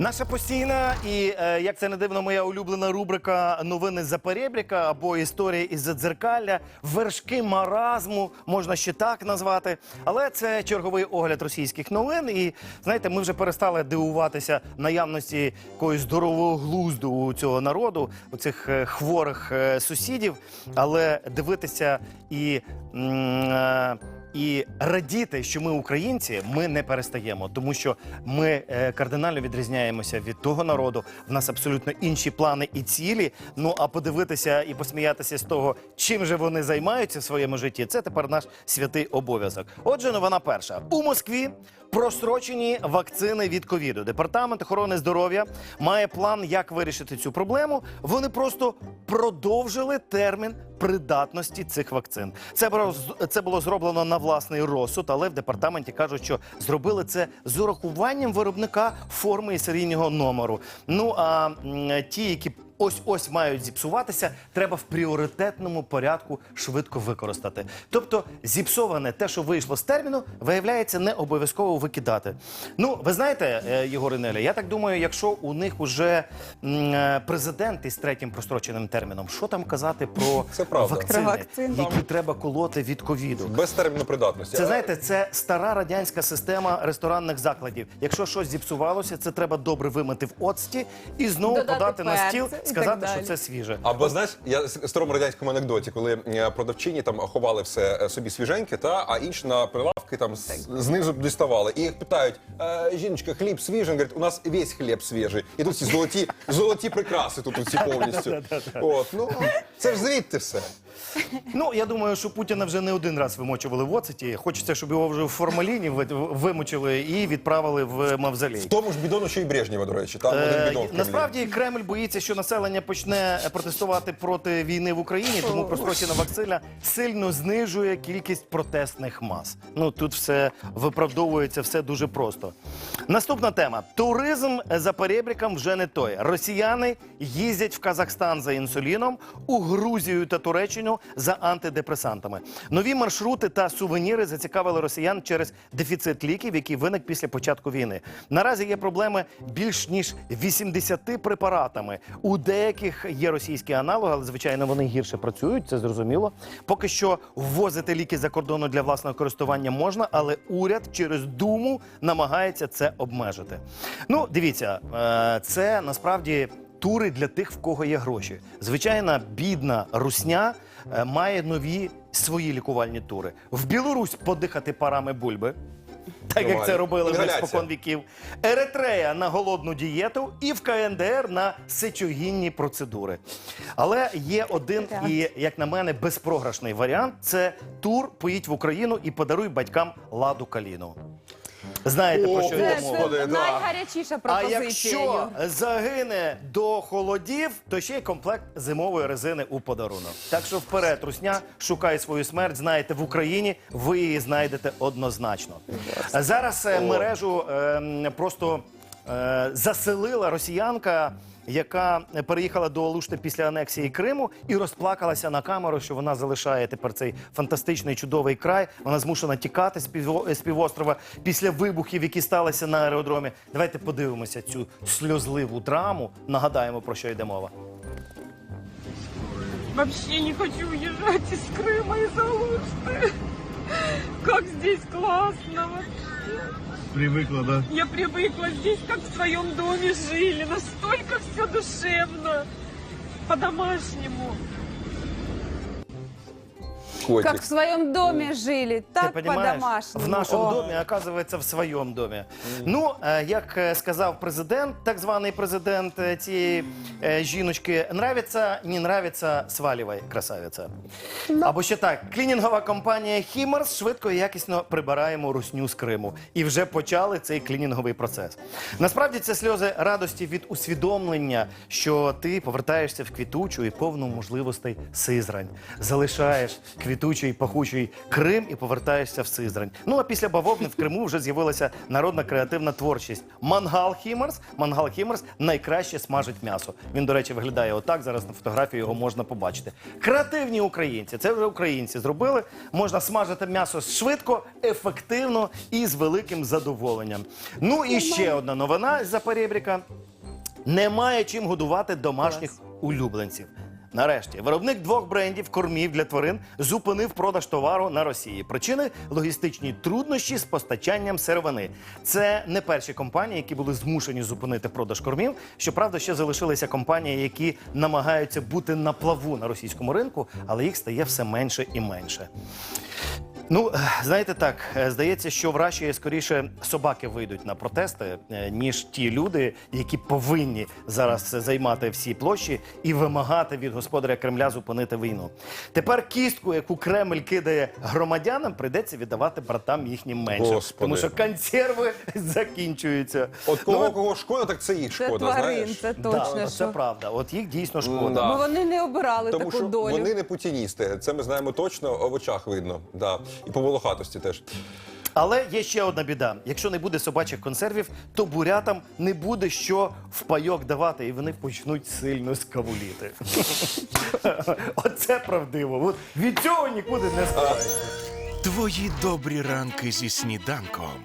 Наша постійна і е, як це не дивно, моя улюблена рубрика Новини з Запорєбріка або історії із дзеркалля, вершки маразму, можна ще так назвати. Але це черговий огляд російських новин. І знаєте, ми вже перестали дивуватися наявності якоїсь здорового глузду у цього народу, у цих е, хворих е, сусідів. Але дивитися і. м, і радіти, що ми українці, ми не перестаємо, тому що ми е, кардинально відрізняємося від того народу. В нас абсолютно інші плани і цілі. Ну а подивитися і посміятися з того, чим же вони займаються в своєму житті, це тепер наш святий обов'язок. Отже, новина перша у Москві. Прострочені вакцини від ковіду. Департамент охорони здоров'я має план, як вирішити цю проблему. Вони просто продовжили термін придатності цих вакцин. Це це було зроблено на власний розсуд, але в департаменті кажуть, що зробили це з урахуванням виробника форми і серійного номеру. Ну а ті, які ось ось мають зіпсуватися, треба в пріоритетному порядку швидко використати. Тобто, зіпсоване те, що вийшло з терміну, виявляється, не обов'язково викидати. Ну, ви знаєте, е, Єгор Неля, я так думаю, якщо у них уже е, президент із третім простроченим терміном, що там казати про вакцини, Про вакцини. які треба колоти від ковіду? Без терміну придатності. Це знаєте, це стара радянська система ресторанних закладів. Якщо щось зіпсувалося, це треба добре вимити в оцті і знову Додати подати на стіл, сказати, що це свіже. Або знаєш, я в старому радянському анекдоті, коли е, продавчині там ховали все е, собі свіженьке, та а інші на прилавки там з- знизу діставали. І їх питають: е, жіночка, хліб свіжий? Говорить, у нас весь хліб свіжий. І тут ці золоті, золоті прикраси тут усі повністю. От, ну це ж звідти все. Ну я думаю, що Путіна вже не один раз вимочували в оцеті. Хочеться, щоб його вже в формаліні ви- вимочили і відправили в мавзолей. В тому ж бідону, що і Брежнєва, до речі. Там один Е, бідон. в Кремлі. Насправді Кремль боїться, що населення почне протестувати проти війни в Україні, тому прострочена вакцина сильно знижує кількість протестних мас. Ну тут все виправдовується, все дуже просто. Наступна тема: туризм за перебріком вже не той. Росіяни їздять в Казахстан за інсуліном, у Грузію та Туреччину за антидепресантами. Нові маршрути та сувеніри зацікавили росіян через дефіцит ліків, який виник після початку війни. Наразі є проблеми більш ніж 80 препаратами. У деяких є російські аналоги, але звичайно вони гірше працюють. Це зрозуміло. Поки що ввозити ліки за кордону для власного користування можна, але уряд через думу намагається це обмежити. Ну, дивіться, е, це насправді. Тури для тих, в кого є гроші. Звичайна бідна русня е, має нові свої лікувальні тури. В Білорусь подихати парами бульби, так як це робили вже Інгаляція. спокон віків. Еретрея на голодну дієту і в КНДР на сечогінні процедури. Але є один і, як на мене, безпрограшний варіант: це тур поїдь в Україну і подаруй батькам ладу каліну. Знаєте, про що йде Це, мова? Це да. найгарячіша А пропозиція. якщо Юр. загине до холодів, то ще й комплект зимової резини у подарунок. Так що вперед, русня, шукай свою смерть. Знаєте, в Україні ви її знайдете однозначно. Зараз е, мережу е, просто е, заселила росіянка Яка переїхала до Олушти після анексії Криму і розплакалася на камеру, що вона залишає тепер цей фантастичний чудовий край. Вона змушена тікати з піво- з півострова після вибухів, які сталися на аеродромі. Давайте подивимося цю сльозливу драму. Нагадаємо про що йде мова. Вообще не хочу уезжать из Крыма, из Алушты. Как здесь классно вообще. Привыкла, да? Я привыкла здесь, как в своем доме жили. Настолько все душевно. По-домашнему. Котик. Как в своем доме жили, так Ти по-домашнему. В нашому О. домі, оказується, в своєму домі. Ну, е, як е, сказав президент, так званий президент е, цієї е, жіночки, нравиться, не нравиться, свалювай, красавиця. Або ще так, клінінгова компанія Хімарс швидко і якісно прибираємо русню з Криму. І вже почали цей клінінговий процес. Насправді це сльози радості від усвідомлення, що ти повертаєшся в квітучу і повну можливостей Сизрань. Залишаєш квітучу квітучий пахучий Крим і повертаєшся в Сизрань. Ну а після бавовни в Криму вже з'явилася народна креативна творчість. Мангал Хімерс. Мангал Хімерс найкраще смажить м'ясо. Він, до речі, виглядає отак. Зараз на фотографії його можна побачити. Креативні українці. Це вже українці зробили. Можна смажити м'ясо швидко, ефективно і з великим задоволенням. Ну і ще одна новина з Запорєбріка. Немає чим годувати домашніх улюбленців. Нарешті виробник двох брендів кормів для тварин зупинив продаж товару на Росії. Причини логістичні труднощі з постачанням сировини. Це не перші компанії, які були змушені зупинити продаж кормів. Щоправда, ще залишилися компанії, які намагаються бути на плаву на російському ринку, але їх стає все менше і менше. Ну, е, знаєте так, е, здається, що в Раші скоріше собаки вийдуть на протести, е, ніж ті люди, які повинні зараз займати всі площі і вимагати від господаря Кремля зупинити війну. Тепер кістку, яку Кремль кидає громадянам, прийдеться віддавати братам їхнім менше, Господи. тому що консерви закінчуються. От кого Ну, кого шкода, так це їх Це шкода. тварин, знаєш? це да, точно. це правда. От їх дійсно шкода. Да. Бо вони не обирали Тому таку що долю. вони не путіністи. Це ми знаємо точно в очах видно. Да. І по волохатості теж. Але є ще одна біда: якщо не буде собачих консервів, то бурятам не буде що в пайок давати, і вони почнуть сильно скавуліти. Оце правдиво. От від цього нікуди не сховаєшся. Твої добрі ранки зі сніданком.